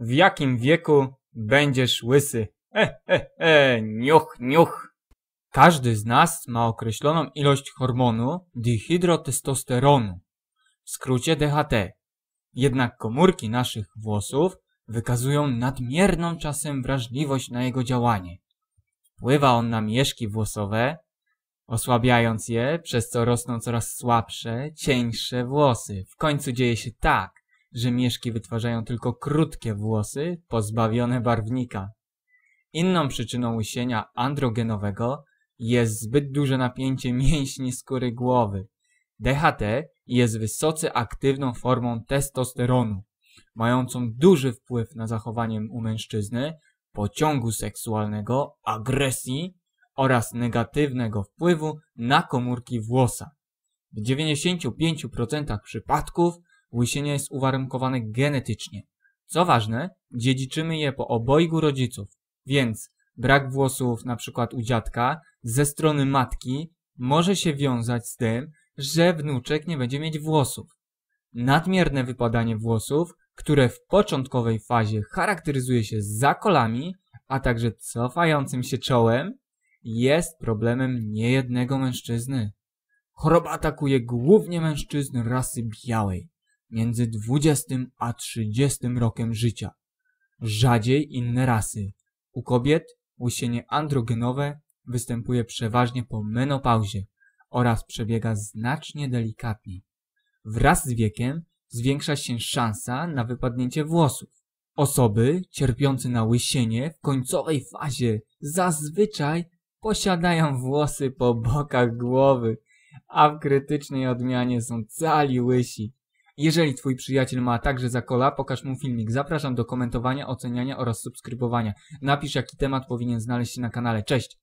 W jakim wieku będziesz łysy? E, e, e, niuch, niuch. Każdy z nas ma określoną ilość hormonu dihydrotestosteronu, w skrócie DHT. Jednak komórki naszych włosów wykazują nadmierną czasem wrażliwość na jego działanie. Wpływa on na mieszki włosowe, osłabiając je, przez co rosną coraz słabsze, cieńsze włosy. W końcu dzieje się tak, że mieszki wytwarzają tylko krótkie włosy, pozbawione barwnika. Inną przyczyną łysienia androgenowego jest zbyt duże napięcie mięśni skóry głowy. DHT jest wysoce aktywną formą testosteronu, mającą duży wpływ na zachowanie u mężczyzny, pociągu seksualnego, agresji oraz negatywnego wpływu na komórki włosa. W 95% przypadków łysienie jest uwarunkowane genetycznie. Co ważne, dziedziczymy je po obojgu rodziców, więc brak włosów na przykład u dziadka ze strony matki może się wiązać z tym, że wnuczek nie będzie mieć włosów. Nadmierne wypadanie włosów, które w początkowej fazie charakteryzuje się zakolami, a także cofającym się czołem, jest problemem niejednego mężczyzny. Choroba atakuje głównie mężczyzn rasy białej między 20 a 30 rokiem życia. Rzadziej inne rasy. U kobiet łysienie androgenowe występuje przeważnie po menopauzie oraz przebiega znacznie delikatniej. Wraz z wiekiem zwiększa się szansa na wypadnięcie włosów. Osoby cierpiące na łysienie w końcowej fazie zazwyczaj posiadają włosy po bokach głowy, a w krytycznej odmianie są cali łysi. Jeżeli twój przyjaciel ma także zakola, pokaż mu filmik. Zapraszam do komentowania, oceniania oraz subskrybowania. Napisz jaki temat powinien znaleźć się na kanale. Cześć!